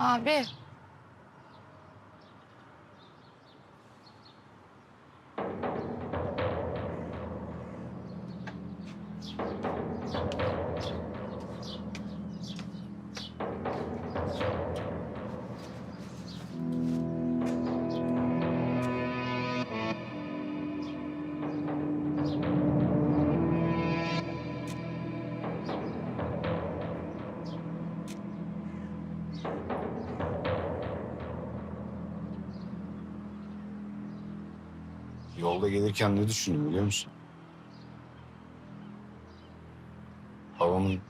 Abi. Yolda gelirken ne düşündüm biliyor musun? Babamın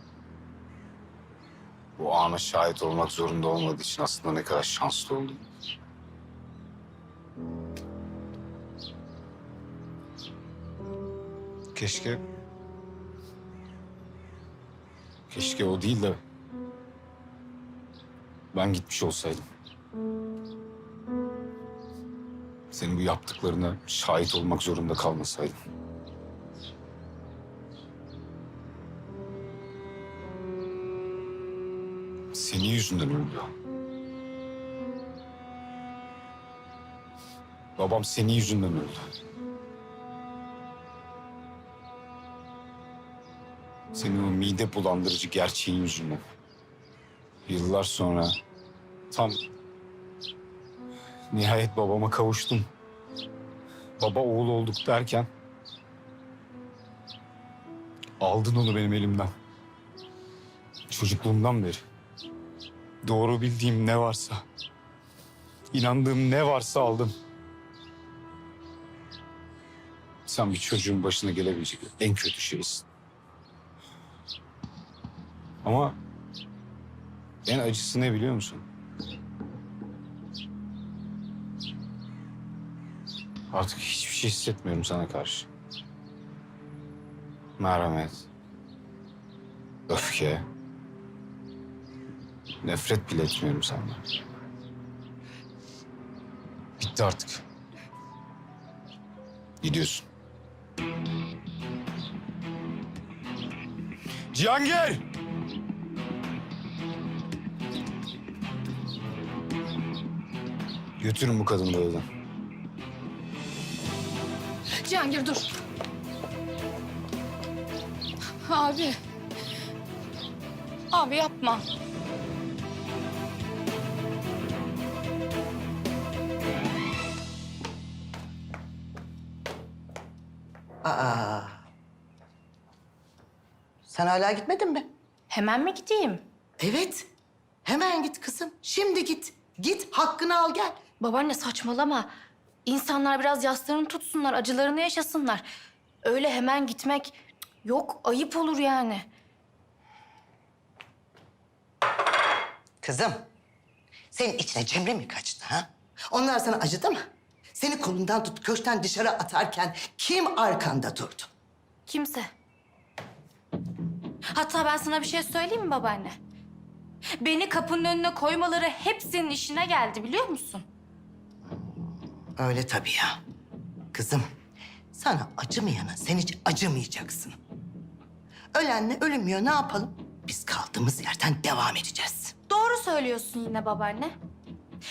bu ana şahit olmak zorunda olmadığı için aslında ne kadar şanslı olduğunu. Keşke... Keşke o değil de... Ben gitmiş olsaydım. Senin bu yaptıklarına şahit olmak zorunda kalmasaydım. Senin yüzünden öldü. Babam senin yüzünden öldü. Senin o mide bulandırıcı gerçeğin yüzünden. Yıllar sonra tam nihayet babama kavuştum. Baba oğul olduk derken aldın onu benim elimden. Çocukluğumdan beri. Doğru bildiğim ne varsa, inandığım ne varsa aldın. Sen bir çocuğun başına gelebilecek en kötü şeysin. Ama en acısı ne biliyor musun? Artık hiçbir şey hissetmiyorum sana karşı. Merhamet, öfke, nefret bile etmiyorum senden. Bitti artık. Gidiyorsun. Cihangir! Götürün bu kadını da evden. Cihangir dur. Abi. Abi yapma. Aa. Sen hala gitmedin mi? Hemen mi gideyim? Evet. Hemen git kızım. Şimdi git. Git hakkını al gel. Babaanne saçmalama. İnsanlar biraz yaslarını tutsunlar, acılarını yaşasınlar. Öyle hemen gitmek yok, ayıp olur yani. Kızım. Senin içine Cemre mi kaçtı ha? Onlar sana acıdı mı? Seni kolundan tut köşkten dışarı atarken kim arkanda durdu? Kimse. Hatta ben sana bir şey söyleyeyim mi babaanne? Beni kapının önüne koymaları hepsinin işine geldi biliyor musun? Öyle tabii ya. Kızım, sana acımayana sen hiç acımayacaksın. Ölenle ölünmüyor ne yapalım? Biz kaldığımız yerden devam edeceğiz. Doğru söylüyorsun yine babaanne.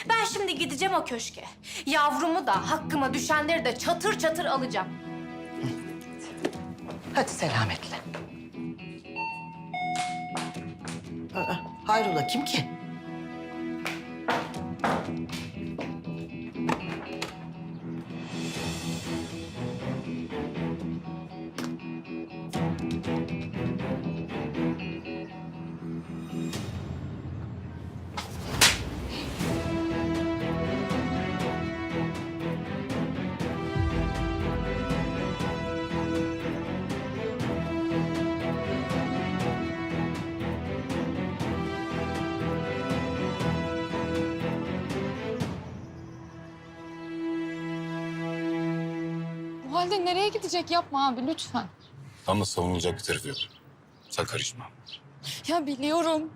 Ben şimdi gideceğim o köşke. Yavrumu da, hakkıma düşenleri de çatır çatır alacağım. Hadi selametle. Aa, hayrola kim ki? Halde nereye gidecek yapma abi lütfen. Tam da savunulacak bir tarafı yok. Sen karışma. Ya biliyorum.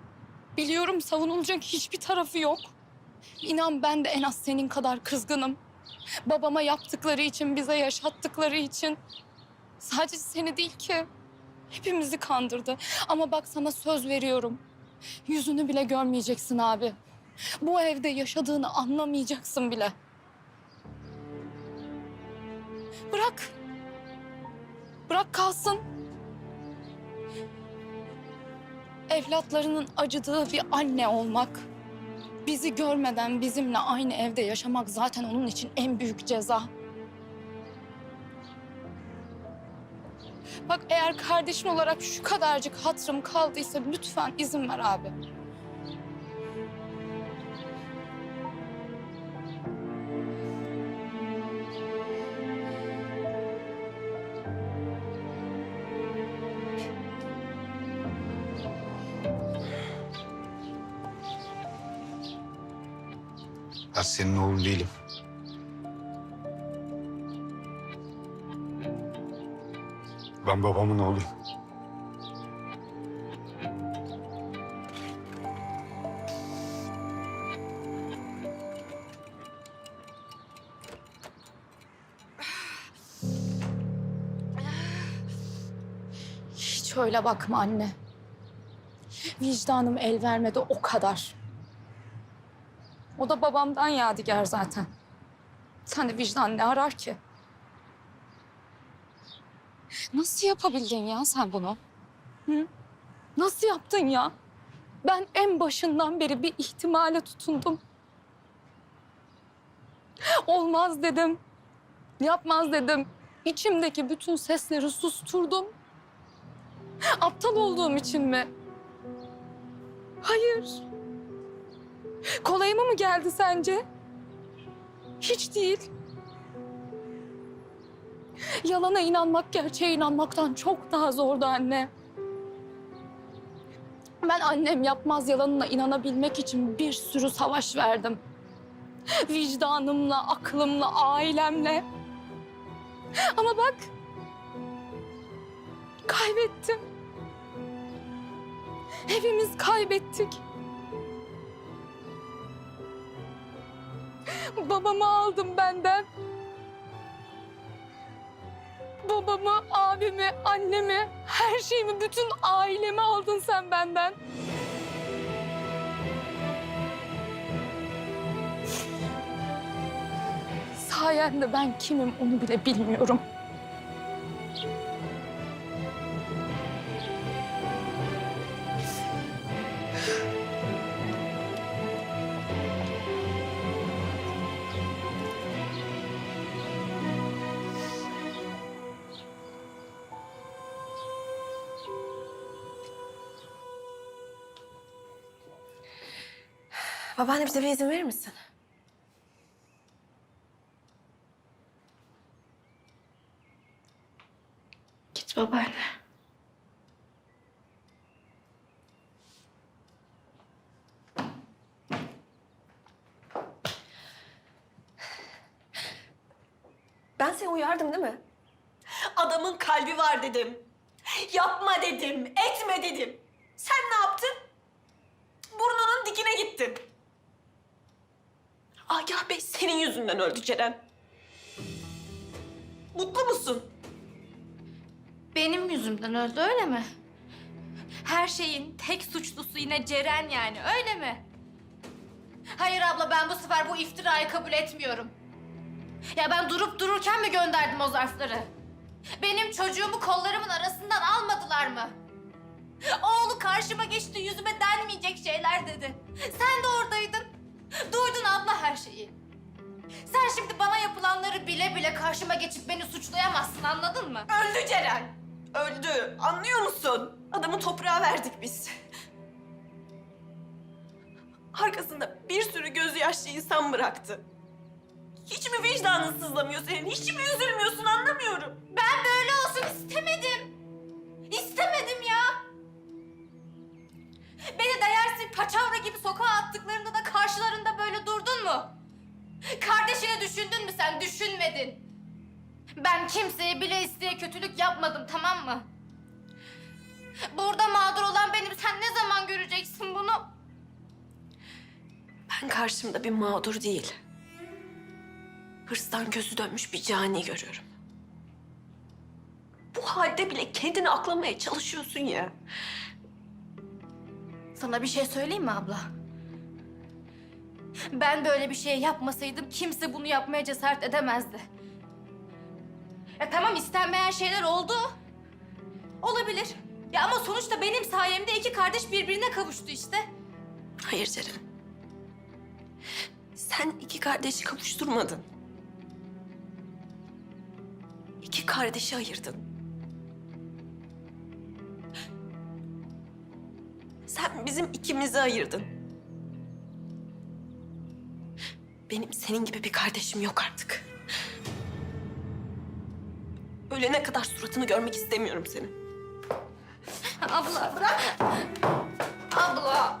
Biliyorum savunulacak hiçbir tarafı yok. İnan ben de en az senin kadar kızgınım. Babama yaptıkları için, bize yaşattıkları için. Sadece seni değil ki. Hepimizi kandırdı. Ama bak sana söz veriyorum. Yüzünü bile görmeyeceksin abi. Bu evde yaşadığını anlamayacaksın bile. Bırak. Bırak kalsın. Evlatlarının acıdığı bir anne olmak, bizi görmeden bizimle aynı evde yaşamak zaten onun için en büyük ceza. Bak eğer kardeşin olarak şu kadarcık hatırım kaldıysa lütfen izin ver abi. Ben senin oğlun değilim. Ben babamın oğluyum. Hiç öyle bakma anne. Vicdanım el vermedi o kadar. O da babamdan yadigar zaten. Sen de vicdan ne arar ki? Nasıl yapabildin ya sen bunu? Hı? Nasıl yaptın ya? Ben en başından beri bir ihtimale tutundum. Olmaz dedim. Yapmaz dedim. İçimdeki bütün sesleri susturdum. Aptal olduğum için mi? Hayır. Kolayıma mı geldi sence? Hiç değil. Yalana inanmak gerçeğe inanmaktan çok daha zordu anne. Ben annem yapmaz yalanına inanabilmek için bir sürü savaş verdim. Vicdanımla, aklımla, ailemle. Ama bak kaybettim. Hepimiz kaybettik. Babamı aldım benden. Babamı, abimi, annemi, her şeyimi, bütün ailemi aldın sen benden. Sayende ben kimim onu bile bilmiyorum. Babaanne bize bir izin verir misin? Git babaanne. Ben seni uyardım değil mi? Adamın kalbi var dedim. Yapma dedim, etme dedim. Sen ne yaptın? Burnunun dikine gittin. Agah Bey senin yüzünden öldü Ceren. Mutlu musun? Benim yüzümden öldü öyle mi? Her şeyin tek suçlusu yine Ceren yani öyle mi? Hayır abla ben bu sefer bu iftirayı kabul etmiyorum. Ya ben durup dururken mi gönderdim o zarfları? Benim çocuğumu kollarımın arasından almadılar mı? Oğlu karşıma geçti yüzüme denmeyecek şeyler dedi. Sen de oradaydın. Duydun abla her şeyi. Sen şimdi bana yapılanları bile bile karşıma geçip beni suçlayamazsın anladın mı? Öldü Ceren. Öldü. Anlıyor musun? Adamı toprağa verdik biz. Arkasında bir sürü gözü yaşlı insan bıraktı. Hiç mi vicdanın sızlamıyor senin? Hiç mi üzülmüyorsun anlamıyorum. Ben böyle olsun istemedim. İstemedim ya. Beni paçavra gibi sokağa attıklarında da karşılarında böyle durdun mu? Kardeşini düşündün mü sen? Düşünmedin. Ben kimseye bile isteye kötülük yapmadım tamam mı? Burada mağdur olan benim. Sen ne zaman göreceksin bunu? Ben karşımda bir mağdur değil. Hırstan gözü dönmüş bir cani görüyorum. Bu halde bile kendini aklamaya çalışıyorsun ya. Sana bir şey söyleyeyim mi abla? Ben böyle bir şey yapmasaydım kimse bunu yapmaya cesaret edemezdi. Ya tamam istenmeyen şeyler oldu. Olabilir. Ya ama sonuçta benim sayemde iki kardeş birbirine kavuştu işte. Hayır Ceren. Sen iki kardeşi kavuşturmadın. İki kardeşi ayırdın. Bizim ikimizi ayırdın. Benim senin gibi bir kardeşim yok artık. Ölene kadar suratını görmek istemiyorum senin. Abla bırak. Abla.